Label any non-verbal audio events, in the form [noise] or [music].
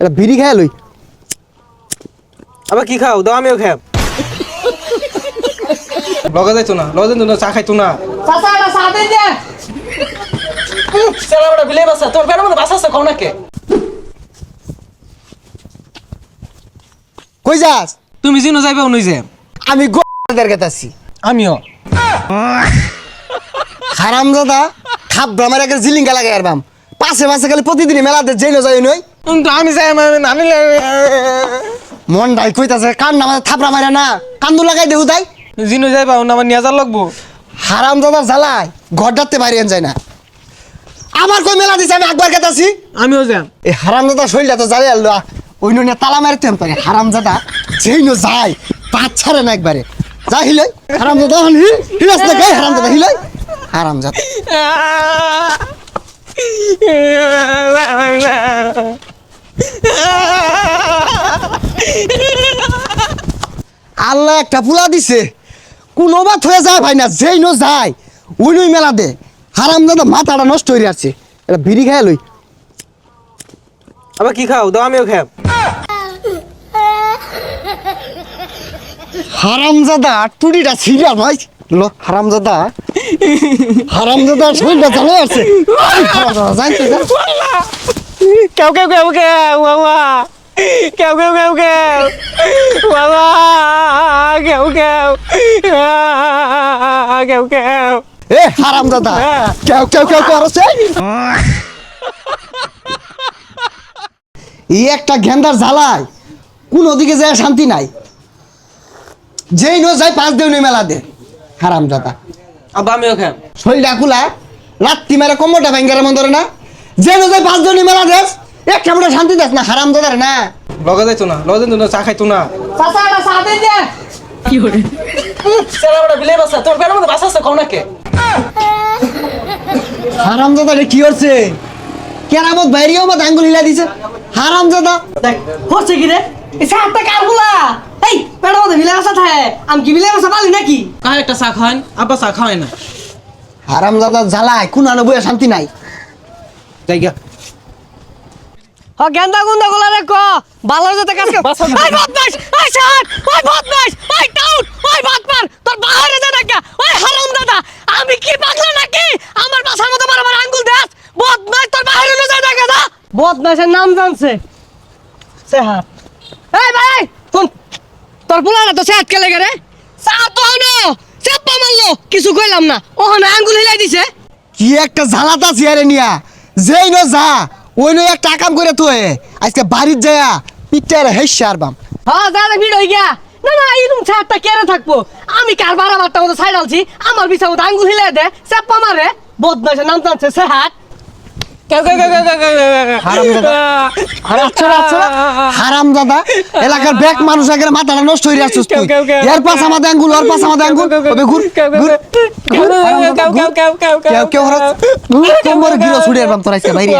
এটা বিড়ি খাই লই। আবার কি খাও? দাও আমিও খাব লগে যাইতো না লগে যাইতো না চা খাইতো না। চাচা এটা সাথে দে। সেলা বড় বিলে বাসা তোর পেটের মধ্যে বাসা আছে কোন নাকে? কই যাস? তুমি জিনো যাইবে উনি যে। আমি গোদের কাছে আমিও। হারাম দাদা খাপ ব্রামার একটা জিলিঙ্গা লাগাই আর বাম পাশে পাশে খালি প্রতিদিনই মেলাতে জেলে যাই নই কিন্তু আমি যাই নানিলে মন ডাই কইতাছে কান নামা থাপড়া মারা না কান্দু লাগাই দেহু তাই জিনো যাইবা উনি আমার নিয়ে লাগবো হারাম দাদা জ্বালায় ঘর ডাকতে পারি যায় না আমার কই মেলা দিছে আমি একবার কেতাছি আমিও যাম এই হারাম দাদা শরীরটা তো জ্বালিয়ে আলো ওই নুনে তালা মারতে পারে হারাম দাদা যেই নো যায় পাঁচ ছাড়ে না একবারে যা হিলই হারাম দাদা হন হিলাস না গাই হারাম দাদা হিলই হারাম দাদা আল্লাহ একটা পুলা দিছে। কোনো বাত হয়ে যায় ভাই না যেই নো যায়। ওই নই মেলা দে। হারাম দাদা মাথাটা নষ্ট হয়ে আছে এটা বিড়ি খাই লই। আবার কি খাও? দাও আমিও খাব হারামজাদা টুরিটা ছিড়া ভাই। লো হারামজাদা হারামজাদা শরীরটা জ্বালা আছে জানতে [laughs] কেউ কেউ কেউ কেউ কেউ কেউ কেউ কেউ। বাবা কেউ কেউ। কেউ কেউ। এ হারামজাদা কেউ কেউ কেউ করছে এই একটা গেন্দার জ্বালায়। কোন ওদিকে যায় শান্তি নাই। যেই নো যায় পাঁচ দেউনি মেলা দে। হারামজাদা আবার আমিও খাব শরীরটা কুলা রাত্রি মেরে কোমরটা ভেঙ্গারে মন ধরে না। যে নো যায় পাঁচ দেউনি মেলা দেশ একটা মোটা শান্তি দেস না? হারামজাদার না? লগে যাইতো না লগে যাইতো না চা খাইতো না। চাচা এটা সাথে দে সেলা বড় বিলে বাসা তোর পেটের মধ্যে বাসা আছে কোন নাকে? হারামজাদা রে কি করছে কেরামত বাইরেও মত আঙ্গুল হিলা দিছে। হারামজাদা দেখ হচ্ছে কি রে? এই সাতটা কারগুলা এই পেটের মধ্যে মিলে আসা থাকে আমি কি মিলে আসা পালি নাকি? কার একটা চা খাওয়ান আব্বা চা খাওয়াই না। হারামজাদা জ্বালায় কোন আনো বইয়া শান্তি নাই। জায়গা হ গেন্দা গুন্দা গুলা রে ক। ভালো যেতে কাজ কর। না। ওই বদমাশ ওই সাত ওই বদমাশ ওই টাউট ওই বাটপার তোর বাহারে যা নাকি ওই হারাম দাদা। আমি কি পাগলা নাকি? আমার বাসার মতো বড় বড় আঙ্গুল দেস বদমাশ তোর বাহারে লো যায় নাকি দা? বদমাশের নাম জানছে। সেহাত এই ভাই কোন তোর পোলাটা তো সেহাত কে লেগে রে সা তো হনো চাপ্পা মারলো কিছু কইলাম না। ওখানে আঙ্গুল হিলাই দিছে। কি একটা জ্বালাতা চেয়ারে নিয়া। যেই নো যা ওই নো একটা কাম করে তো আজকে বাড়ির যায়া পিঠটা হেসে আর বাম হ্যাঁ দাদা ভিড় হয়ে গিয়া না না ছাড়টা কেড়ে থাকব আমি কার বারা বারটা মতো আমার বিছা মতো আঙ্গুল হিলে দে চাপ্পা মারে বদমাসে নাম টানছে সে হাত কেউ কেউ কেউ কেউ কেউ কেউ কেউ আচ্ছা আচ্ছা হারাম দাদা এলাকার ব্যাক মানুষ আগে মাথাটা নষ্ট হয়ে আসছিস তুই কেউ, কেউ, কেউ। এর পাশ আমাদের আঙ্গুল ওর পাশ আমাদের আঙ্গুল ওবে ঘুর ঘুর ঘুর, হারামজাদা, ঘুর। কেউ কেউ হরত কোমরে গিলো ছুড়ে আর বাম তোর আজকে বাইরে